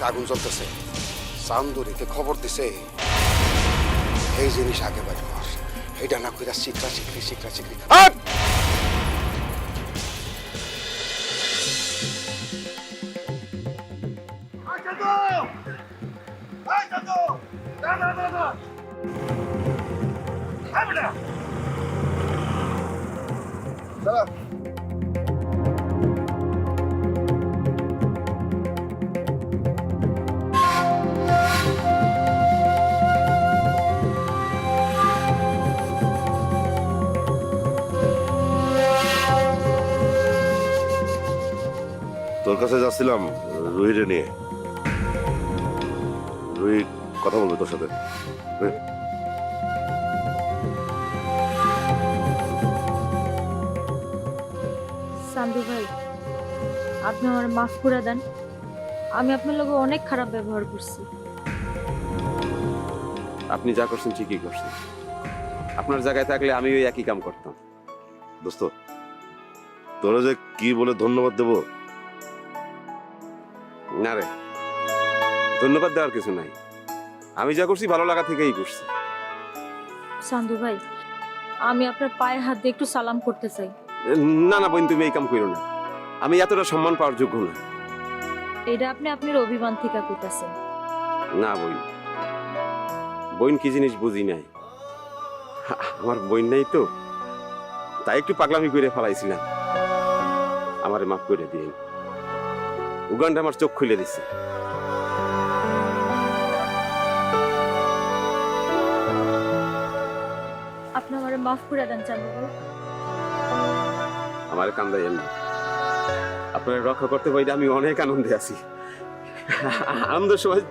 জ্বলতেছে আগুন জ্বলতেছে। চান্দুরিতে খবর দিছে। এই জিনিস আগে বাইর কর এটা না কইরা শিখরা শিখরি শিখরা শিখরি হাট! কাছে রুহিরে নিয়ে। রুহি কথা বলবে তোর সাথে। সান্দু ভাই আপনি আমার মাফ করে দেন। আমি আপনার লগে অনেক খারাপ ব্যবহার করছি। আপনি যা করছেন ঠিকই করছেন। আপনার জায়গায় থাকলে আমি ওই একই কাম করতাম। দোস্ত তোরা যে কি বলে ধন্যবাদ দেবো না রে ধন্যবাদ দেওয়ার কিছু নাই। আমি যা করছি ভালো লাগা থেকেই করছি। সান্দু ভাই আমি আপনার পায়ে হাত দিয়ে একটু সালাম করতে চাই। না না বোন তুমি এই কাম করো না। আমি এতটা সম্মান পাওয়ার যোগ্য না। এটা আপনি আপনার অভিমান থেকে কইতাছেন। না বই বইন কি জিনিস বুঝি নাই? আমার বইন নাই তো। তাই একটু পাগলামি করে ফেলাইছিলাম। আমারে মাফ করে দিয়ে উগানটা আমার চোখ খুলে দিছে। আপনি আমার মাফ করে দেন চান্দু আমার কান্দাইয়েন না। আপনার রক্ষা করতে পারি আমি অনেক আনন্দে আছি। আনন্দের সময়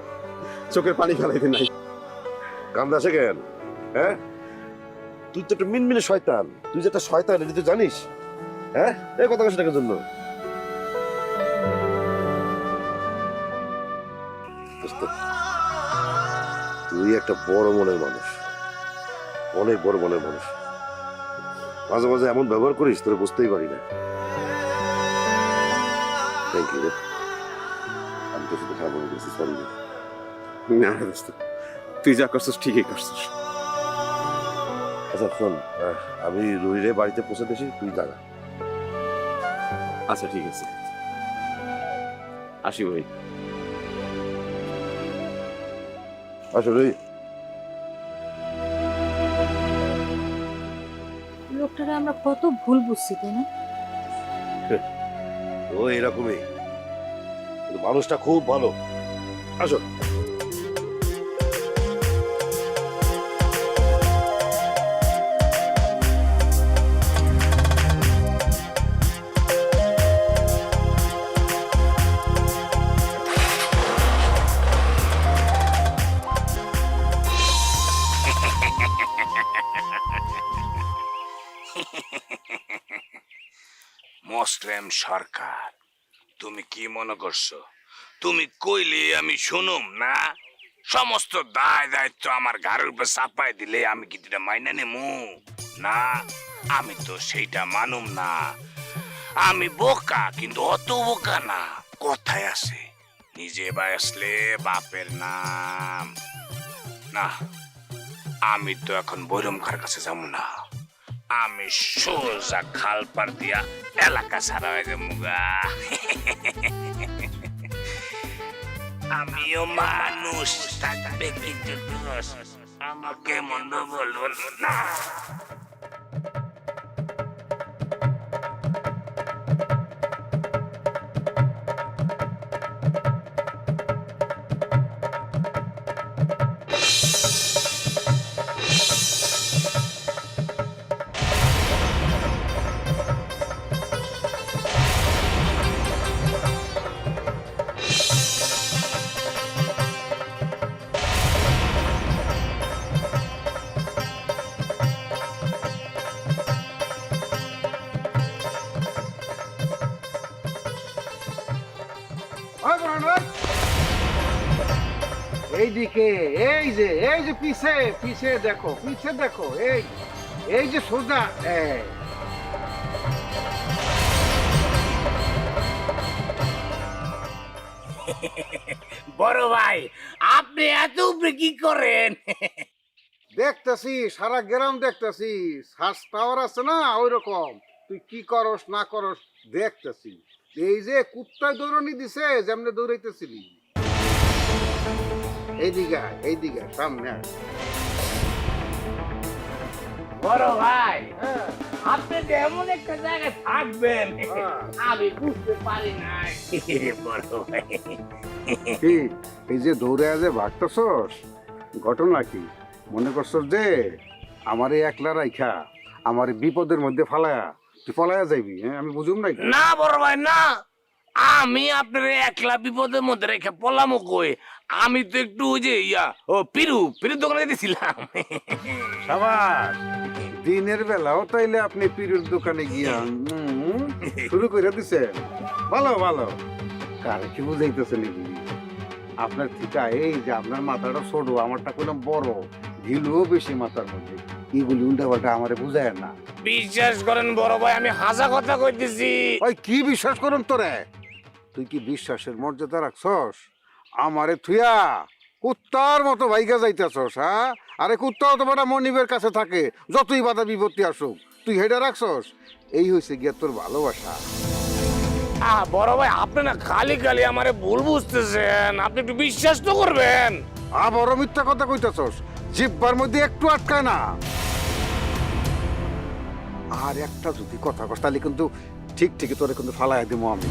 চোখের পানি ফেলাইতে নাই। কান্দাসে কেন? হ্যাঁ? তুই তো একটা মিনমিনে শয়তান। তুই যে একটা শয়তান এটা তুই জানিস? হ্যাঁ? এই কথা কাছে টাকার জন্য? দোস্ত, তুই একটা বড় মনের মানুষ। অনেক বড় মনের মানুষ। মাঝে মাঝে এমন ব্যবহার করিস তোর বুঝতেই পারি না। থ্যাংক ইউ আমি তোর সাথে খারাপ গেছি সরি না দোস্ত। তুই যা করছিস ঠিকই করছিস। আচ্ছা শোন আমি রুহিরে বাড়িতে পৌঁছে দিয়েছি তুই দাঁড়া। আচ্ছা ঠিক আছে। আসি ভাই। আসো রুহি লোকটারে আমরা কত ভুল বুঝছি তাই না? ও এরকমই। কিন্তু মানুষটা খুব ভালো। আসো। মোসলেম সরকার। তুমি কি মনে করছ? তুমি কইলে আমি শুনুম, না? সমস্ত দায় দায়িত্ব আমার ঘরের উপর চাপাই দিলে আমি কি এটা মাইনা নেমু? না, আমি তো সেইটা মানুম না। আমি বোকা, কিন্তু অত বোকা না। কথায় আছে, নিজে বাসলে বাপের নাম। না, আমি তো এখন বৈরম খার কাছে যাব না। আমি সোজা খাল পার দিয়া এলাকা ছাড়া হয়ে যাব। আমিও মানুষ, থাকবে কিন্তু। আমাকে মন্দ বলব না এইদিকে এই যে এই যে পিছে পিছে দেখো পিছে দেখো এই এই যে সোজা বড় ভাই আপনি এত উপরে কি করেন? দেখতেছি সারা গ্রাম দেখতেছি শ্বাস টাওয়ার আছে না ওই রকম তুই কি করস না করস দেখতেছি। এই যে কুত্তায় দৌড়নি দিছে যেমনে দৌড়াইতেছিলি। এইদিকে আয়, এইদিকে আয়, সামনে বড় ভাই আপনি যে এমন একটা জায়গায় থাকবেন হ্যাঁ। আমি বুঝতে পারি নাই। বড় ভাই। এই যে দৌড়ে যে ভাগতেছস? ঘটনা কি? মনে করছস যে আমার এই একলা রাইখা আমার এই বিপদের মধ্যে ফালায়া তুই ফালায়া যাইবি হ্যাঁ? আমি বুঝুম নাই না বড় ভাই না। আমি আপনার একলা বিপদের মধ্যে রেখে পলামো কই? আমি তো একটু ওই যে ইয়া ও পিরু পিরু দোকানে দিয়েছিলাম সাবাস। দিনের বেলাও তাইলে আপনি পীরের দোকানে গিয়া উম, শুরু করে দিছেন। ভালো ভালো। কারে কি বুঝাইতেছে নাকি আপনার ঠিকা এই যে আপনার মাথাটা ছোট আমারটা কইলাম বড়। ঢিলুও বেশি মাথার মধ্যে। এগুলি উল্টা পাল্টা আমারে বুঝায় না। বিশ্বাস করেন বড় ভাই আমি হাসা কথা কইতেছি। ওই কি বিশ্বাস করুন তোরে? তুই কি বিশ্বাসের মর্যাদা রাখছস? আমারে থুয়া কুত্তার মতো ভাইগা যাইতেছস হ্যাঁ? আরে কুত্তাও তো বেটা মনিবের কাছে থাকে যতই বাধা বিপত্তি আসুক। তুই হেডে রাখছস? এই হয়েছে গিয়া তোর ভালোবাসা। আহ বড় ভাই আপনি না খালি খালি আমারে ভুল বুঝতেছেন। আপনি একটু বিশ্বাস তো করবেন। আবারও মিথ্যা কথা কইতেছস। জিব্বার মধ্যে একটু আটকায় না। আর একটা যদি কথা কস তাহলে কিন্তু ঠিক ঠিকই তোরে কিন্তু ফালাই দিব আমি।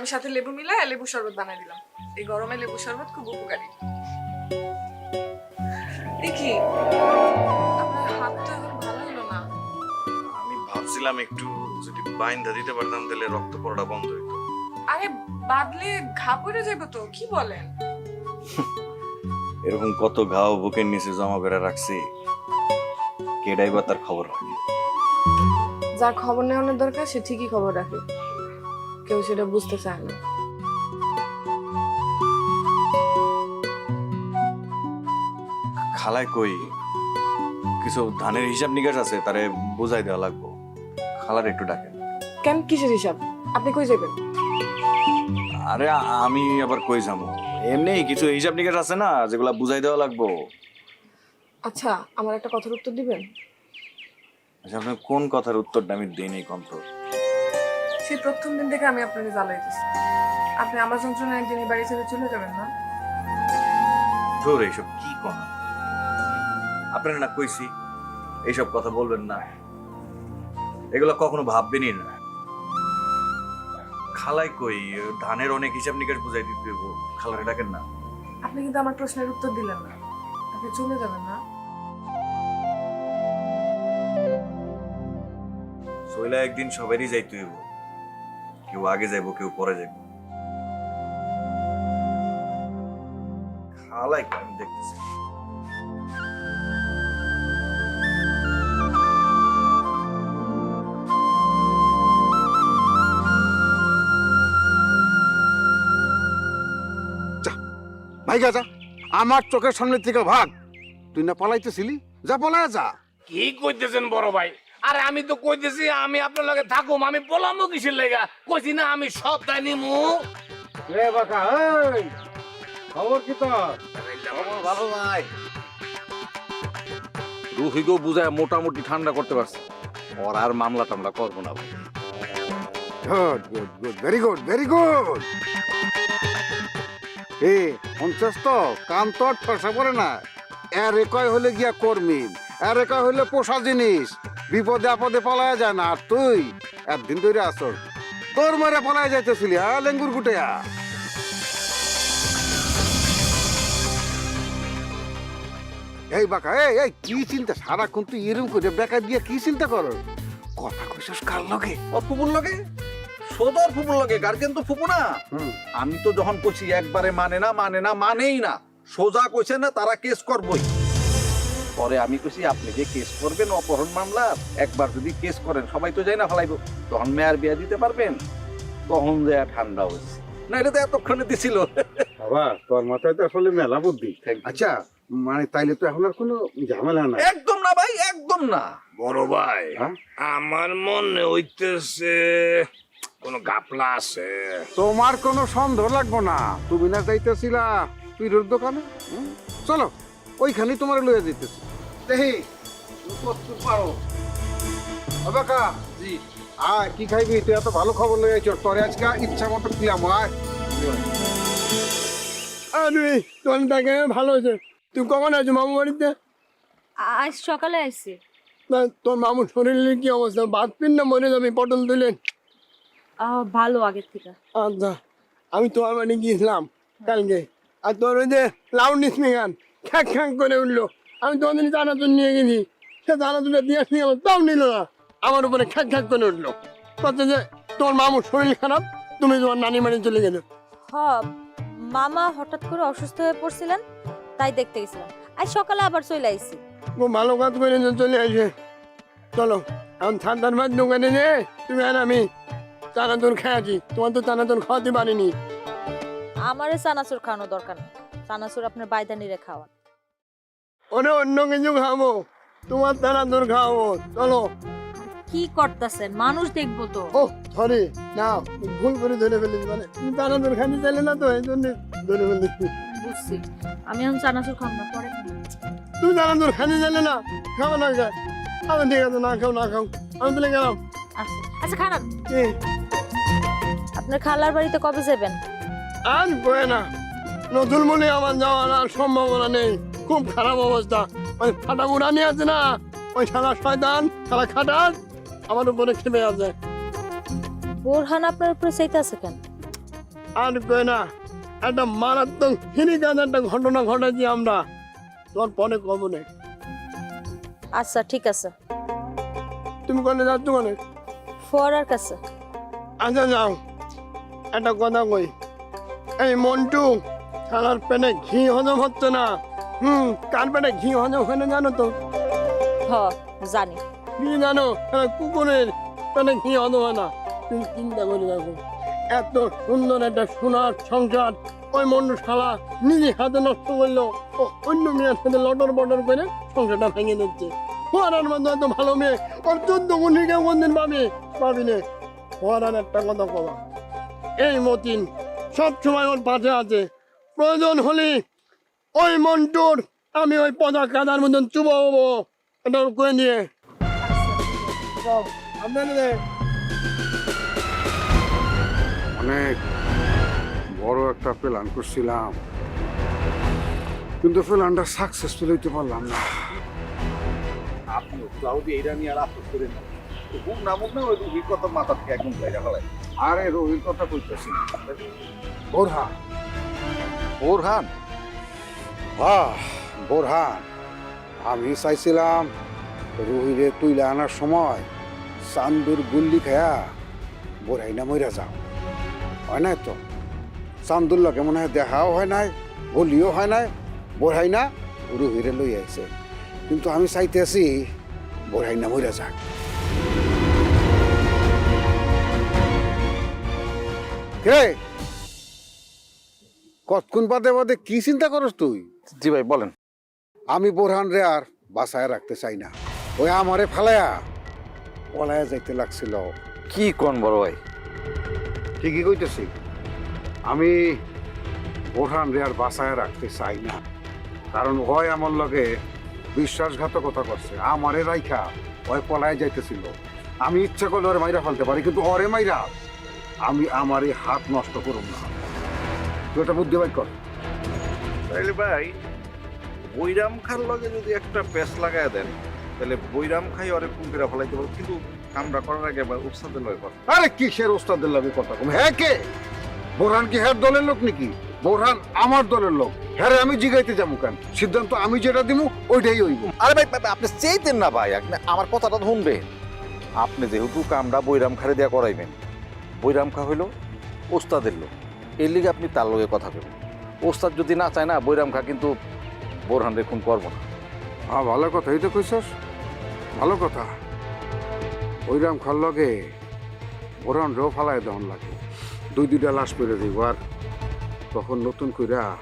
আমি সাথে লেবু মিলায় লেবু শরবত বানাই দিলাম। এই গরমে লেবু শরবত খুব উপকারী। দেখি আপনার হাত এখন ভালো হলো না। আমি ভাবছিলাম একটু যদি বাইন্দা দিতে পারতাম তাহলে রক্ত পড়াটা বন্ধ হইতো। আরে বাদলে ঘা পড়ে যাবে তো কি বলেন? এরকম কত ঘাও বুকের নিচে জমা করে রাখছি কেডাই বা তার খবর রাখে। যার খবর নেওয়ানোর দরকার সে ঠিকই খবর রাখে। কেউ সেটা বুঝতে চায় না। খালায় কই? কিছু ধানের হিসাব নিকাশ আছে তারে বুঝাই দেওয়া লাগবো। খালার একটু ডাকেন। কেন কিসের হিসাব? আপনি কই যাবেন? আরে আমি আবার কই যাব? এমনি কিছু হিসাব নিকাশ আছে না যেগুলা বুঝাই দেওয়া লাগবো। আচ্ছা আমার একটা কথার উত্তর দিবেন? আচ্ছা আপনার কোন কথার উত্তরটা আমি দিই নেই কন্ত সেই প্রথম দিন থেকে আমি আপনাকে জ্বালাইতেছি। আপনি আমার যন্ত্রণা একদিন এই বাড়ি ছেড়ে চলে যাবেন না? ধর এইসব কি কনা? আপনারা না কইছি এইসব কথা বলবেন না। এগুলো কখনো ভাববেনই না। খালাই কই ধানের অনেক হিসাব নিকাশ বুঝাই দিতে হইব। খালারে ডাকেন না। আপনি কিন্তু আমার প্রশ্নের উত্তর দিলেন না। আপনি চলে যাবেন না? সইলা একদিন সবারই যাইতে হইব। কেউ আগে যাইব কেউ পরে যাইব। খালাই আমি দেখতেছি। ভাইগা যা আমার চোখের সামনে থেকে ভাগ। তুই না পালাইতেছিলি? যা পালায় যা। কি কইতেছেন বড় ভাই? আরে আমি তো কইতেছি আমি আপনার লগে থাকুম আমি পলামো কিসের লেগা? কইছি না আমি সব দায় নিমু। রে বাকা এই খবর কি তোর? ভালো ভাই রুহিকেও বুঝায় মোটামুটি ঠান্ডা করতে পারছি। ওর আর মামলা টামলা করব না ভাই। Good good good very good very good এ পঞ্চাশ তো? কান তো ঠসা পড়ে না। এর কয় হলে গিয়া কর্মী এর কয় হলে পোষা জিনিস। বিপদে আপদে পালায়া যায় না। আর তুই একদিন ধরে আসর তোর মারে পালায় যাইতেছিলি হ্যাঁ লেঙ্গুর গুটেয়া। এই বাকা এই এই কি চিন্তা? সারাক্ষণ তুই এরম করে বেকা দিয়ে কি চিন্তা কর? কথা কইছস কার লগে? ও ফুপুর লগে? সোদর ফুপুর লগে গার্জেন তো ফুপু না। আমি তো যখন কইছি একবারে মানে না মানে না মানেই না সোজা কইছে না তারা কেস করবই। পরে আমি কইছি আপনি যে কেস করবেন অপহরণ মামলা একবার যদি কেস করেন সবাই তো যাই না ফেলাইব। তখন মেয়ার বিয়া দিতে পারবেন? তখন যায় ঠান্ডা হয়েছে। না এটা তো এতক্ষণে দিছিল। বাবা তোর মাথায় তো আসলে মেলা বুদ্ধি। আচ্ছা মানে তাইলে তো এখন আর কোনো ঝামেলা নাই। একদম না ভাই একদম না। বড় ভাই হ্যাঁ? আমার মনে হইতেছে কোনো গাপলা আছে। তোমার কোনো সন্দেহ লাগবো না। তুমি না যাইতেছিলা পিরোর দোকানে হুম? চলো। ওইখানেই তোমার দেখি তুমি পারো। জি। আয় কি খাইবি? তুই এত ভালো খবর লই আইছ তোরে আজকে ইচ্ছা মতো আয়। আরে দেখে ভালো হয়েছে। তুই কখন আছো মামু বাড়িতে? আজ সকালে আইছি। না তোর মামুর শরীরের কি অবস্থা? বাদ পিন না মরে যাবি পটল তুলেন। ভালো আগের থেকে। আচ্ছা আমি তোমার বাড়ি গিয়েছিলাম কালকে। আর তোর ওই যে লাউড স্পিকার খ্যাক খ্যাক করে উঠল। আমি তোমাদের দানাতুন নিয়ে গেছি সে দানাতুনটা দিয়ে আসলে আমার তাও নিল না। আমার উপরে খ্যাক খ্যাক করে উঠল। বলছে যে তোমার মামুর শরীর খারাপ তুমি তোমার নানি বাড়ি চলে গেছো হ মামা হঠাৎ করে অসুস্থ হয়ে পড়ছিলেন তাই দেখতে গেছিলাম। আজ সকালে আবার চলে আইছি। খুব ভালো কাজ করে যে চলে আসে। চলো এখন ঠান্ডার ভাত দোকানে যে তুমি আর আমি চানাচুর খেয়েছি তোমার তো চানাচুর খাওয়াতে পারিনি। আমারে চানাচুর খাওয়ানো দরকার নেই। চানাচুর আপনার বাইদানিরে খাওয়ান। ওরে অন্য কিছু খাব তোমার চানাচুর খাওয়াবো চলো। কি করতেছেন? মানুষ দেখব তো। ও সরি না ভুল করে ধরে ফেলেছি মানে তুমি দূর খাইতে চাইলে না তো এই জন্য ধরে ফেলেছি। বুঝছি। আমি এখন চানাচুর খাব না পরে খাব। তুমি চানাচুর খাইতে চাইলে না খাব না খা আমি ঠিক আছে না খাও না খাও। আমি তাহলে গেলাম। আচ্ছা আচ্ছা খারাপ আপনার খালার বাড়িতে কবে যাবেন? আর বয়ে না। নতুন বলে আমার যাওয়ার আর সম্ভাবনা নেই। খুব খারাপ অবস্থা। ওই ফাটা মুরানি আছে না? ওই সারা শয়তান সারা খাটাস আমার উপরে খেপে আছে। বোরহান আপনার উপরে চাইতে আছে কেন? আর কই না একটা মারাত্মক হিরিকাজ একটা ঘটনা ঘটেছি আমরা। তোর পরে কব নেই। আচ্ছা ঠিক আছে। তুমি কোনে যাচ্ছ কোনে? ফোয়ারার কাছে। আচ্ছা যাও। একটা কথা কই। এই মন্টু সারার পেটে ঘি হজম হচ্ছে না। হুম কার পেটে ঘি হজম হয় না জানো তো? হ জানি। কি জানো? কুকুরের পেটে ঘি হজম হয় না। তুমি চিন্তা করে দেখো এত সুন্দর একটা সোনার সংসার ওই মন্টু শালা নিজে হাতে নষ্ট করল ও অন্য মেয়ের সাথে লটর বটর করে সংসারটা ভেঙে দিচ্ছে। ফোয়ারার মধ্যে এত ভালো মেয়ে ওর চোদ্দ গুণি কেউ কোনদিন পাবি? পাবি নে। ফোয়ারার একটা কথা কবা এই মতিন সব সময় ওর পাশে আছে। প্রয়োজন হলে ওই মন্টুর আমি ওই পদা কাদার মতন চুবো হব এটা করে নিয়ে। অনেক বড় একটা প্ল্যান করছিলাম কিন্তু প্ল্যানটা সাকসেসফুল হইতে পারলাম না। আপনি ক্লাউডি এইটা নিয়ে আর আফসোস করেন না। নামুক না ওই রুহির কথা মাথা থেকে একদম আরে রোহির কথা কইতেছি বোরহান বোরহান? বাহ, বোরহান। আমি চাইছিলাম রুহিরে তুইলে আনার সময় চান্দুর গুল্লি খেয়া খায়া বোরহাইনা মইরা যাও। হয় নাই তো? চান্দুর লগে মনে হয় দেখাও হয় নাই, বলিও হয় নাই বোরহাইনা রুহিরে লই আইছে। কিন্তু আমি চাইতে চাইতেছি বোরহাইনা মইরা যাক। কে? কতক্ষণ বাদে বাদে কি চিন্তা করস তুই? জি ভাই বলেন। আমি বোরহান রে আর বাসায় রাখতে চাই না। ওই আমারে ফালায়া। পলায়া যাইতে লাগছিল। কি কোন বড় ভাই? ঠিকই কইতেছি। আমি বোরহান রে আর বাসায় রাখতে চাই না। কারণ হয় আমার লগে বিশ্বাসঘাতকতা করছে। আমারে রাইখা ওই পলায় যাইতেছিল। আমি ইচ্ছা করলে ওরে মাইরা ফেলতে পারি কিন্তু ওরে মাইরা আমি আমার এই হাত নষ্ট করুম না। তুই এটা বুদ্ধি বাইর কর। তাইলে ভাই বৈরাম খার লগে যদি একটা পেস লাগায় দেন তাহলে বৈরাম খাই অরে কোন করে ফেলাইতে পারব? কিন্তু কামরা করার আগে ভাই উৎসাদের লয় কথা। আরে কিসের ওস্তাদের লাগে কথা কম? হ্যাঁ কে? বোরহান কি হ্যার দলের লোক নাকি? বোরহান আমার দলের লোক। হ্যাঁ আমি জিগাইতে যাব কেন? সিদ্ধান্ত আমি যেটা দিব ওইটাই হইব। আরে ভাই ভাই, আপনি চেয়েতেন না ভাই আপনি আমার কথাটা শুনবেন। আপনি যেহেতু কামটা বৈরাম খারে দেয়া করাইবেন বৈরাম খা হইল ওস্তাদের লোক। এর লিগে আপনি তার লগে কথা বলবেন ওস্তাদ যদি না চায় না বৈরাম খা কিন্তু বোরহান রেখুন করব না। হ্যাঁ ভালো কথা এই তো কইছস? ভালো কথা। বৈরাম খাল লগে বোরহান রেও ফালায় দহন লাগে। দুই দুইটা লাশ করে দিব আর তখন নতুন কইরা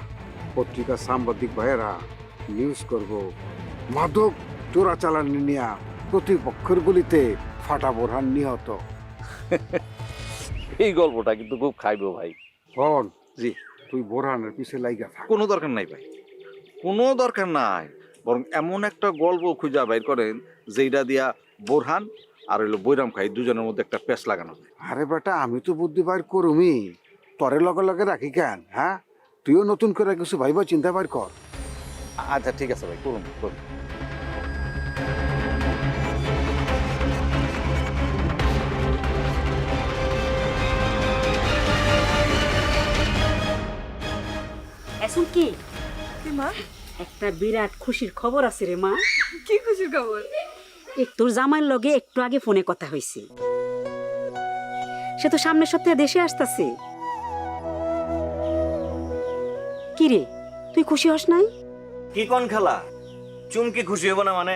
পত্রিকা সাংবাদিক ভাইয়েরা নিউজ করব। মাদক চোরাচালানি নিয়া প্রতিপক্ষের গুলিতে ফাটা বোরহান নিহত। এই গল্পটা কিন্তু খুব খাইবো ভাই। হন জি তুই বোরহানের পিছে লাইগা থাক। কোনো দরকার নাই ভাই কোনো দরকার নাই। বরং এমন একটা গল্প খুঁজা বাইর করেন যেইটা দিয়া বোরহান আর হইল বৈরাম খাই দুজনের মধ্যে একটা পেস লাগানো যায় আরে বেটা আমি তো বুদ্ধি বাইর করুমি। তরে লগে লগে রাখি কেন হ্যাঁ? তুইও নতুন করে কিছু ভাইবা চিন্তা বাইর কর। আচ্ছা ঠিক আছে ভাই করুন করুন। এখন কি? মা? একটা বিরাট খুশির খবর আছে রে মা। কি খুশির খবর? এক তোর জামাইয়ের লগে একটু আগে ফোনে কথা হয়েছে সে তো সামনের সপ্তাহে দেশে আসতেছে। কি রে তুই খুশি হস নাই? কি কোন খেলা? চুমকি খুশি হইব না মানে?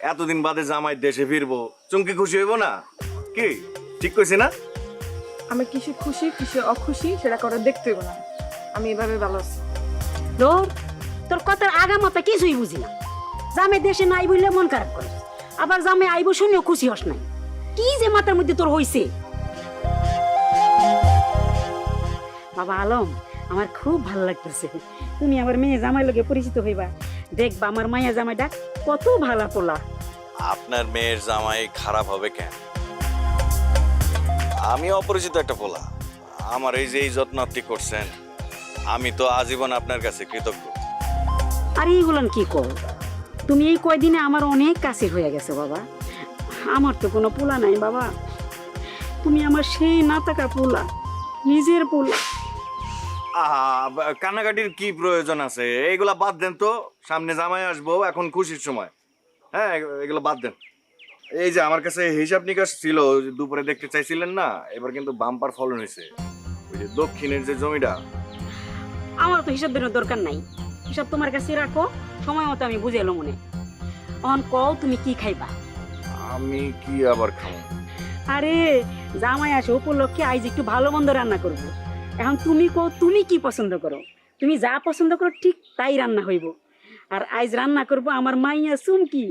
এতদিন বাদে জামাই দেশে ফিরবো চুমকি খুশি হইব না? কি ঠিক কইছি না? আমি কিসে খুশি কিসে অখুশি সেটা করে দেখতে হইব না। আমি এভাবে ভালো আছি। তোর তোর কথার আগামাতা কিছুই বুঝি না। জামে দেশে নাই বললে মন খারাপ করে। আবার জামে আইব শুনেও খুশি হস নাই। কি যে মাথার মধ্যে তোর হইছে? বাবা আলম, আমার খুব ভালো লাগতেছে। তুমি আমার মেয়ে জামাই লগে পরিচিত হইবা। দেখবা আমার মায়া জামাইটা কত ভালো পোলা। আপনার মেয়ের জামাই খারাপ হবে কেন? আমি অপরিচিত একটা পোলা। আমার এই যে এই যত্ন আপনি করছেন আমি তো আজীবন আপনার কাছে কৃতজ্ঞ। আর এইগুলান কি কর তুমি এই কয়দিনে আমার অনেক কাছে হয়ে গেছে বাবা। আমার তো কোনো পোলা নাই বাবা। তুমি আমার সেই না থাকা পোলা নিজের পোলা। আহা কান্নাকাটির কি প্রয়োজন আছে? এইগুলা বাদ দেন তো। সামনে জামাই আসব এখন খুশির সময়। হ্যাঁ এগুলো বাদ দেন। এই যে আমার কাছে হিসাব নিকাশ ছিল দুপুরে দেখতে চাইছিলেন না এবার কিন্তু বাম্পার ফলন হয়েছে ওই যে দক্ষিণের যে জমিটা আমার তো হিসাব দেওয়ার দরকার নাই। হিসাব তোমার কাছে রাখো সময় মতো আমি বুঝে এলো মনে। অন কও তুমি কি খাইবা? আমি কি আবার খাব? আরে জামাই আসে উপলক্ষে আজ একটু ভালো মন্দ রান্না করব। এখন তুমি কও তুমি কি পছন্দ করো? তুমি যা পছন্দ করো ঠিক তাই রান্না হইব। আর আজ রান্না করব আমার মাইয়া চুমকি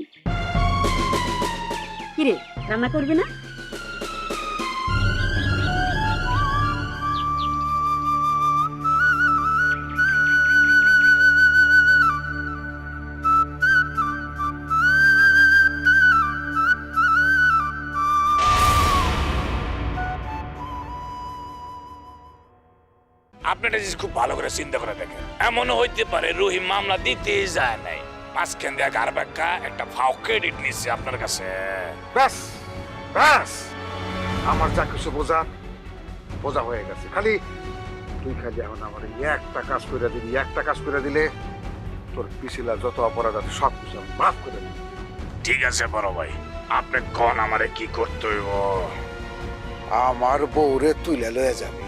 কিরে রান্না করবি না? আপনারা জিনিস খুব ভালো করে চিন্তা করে দেখেন। এমনও হইতে পারে রহিম মামলা দিতেই যায় নাই। মাঝখান দিয়ে গার ব্যাখ্যা একটা ফাও ক্রেডিট নিচ্ছে আপনার কাছে। ব্যাস ব্যাস। আমার যা কিছু বোঝা বোঝা হয়ে গেছে। খালি তুই খালি এখন আমার এই একটা কাজ করে দিবি একটা কাজ করে দিলে তোর পিছিলা যত অপরাধ আছে সব কিছু আমি মাফ করে দিবি। ঠিক আছে বড় ভাই আপনি কন আমারে কি করতে হইব? আমার বউরে তুলে লয়ে যাবি।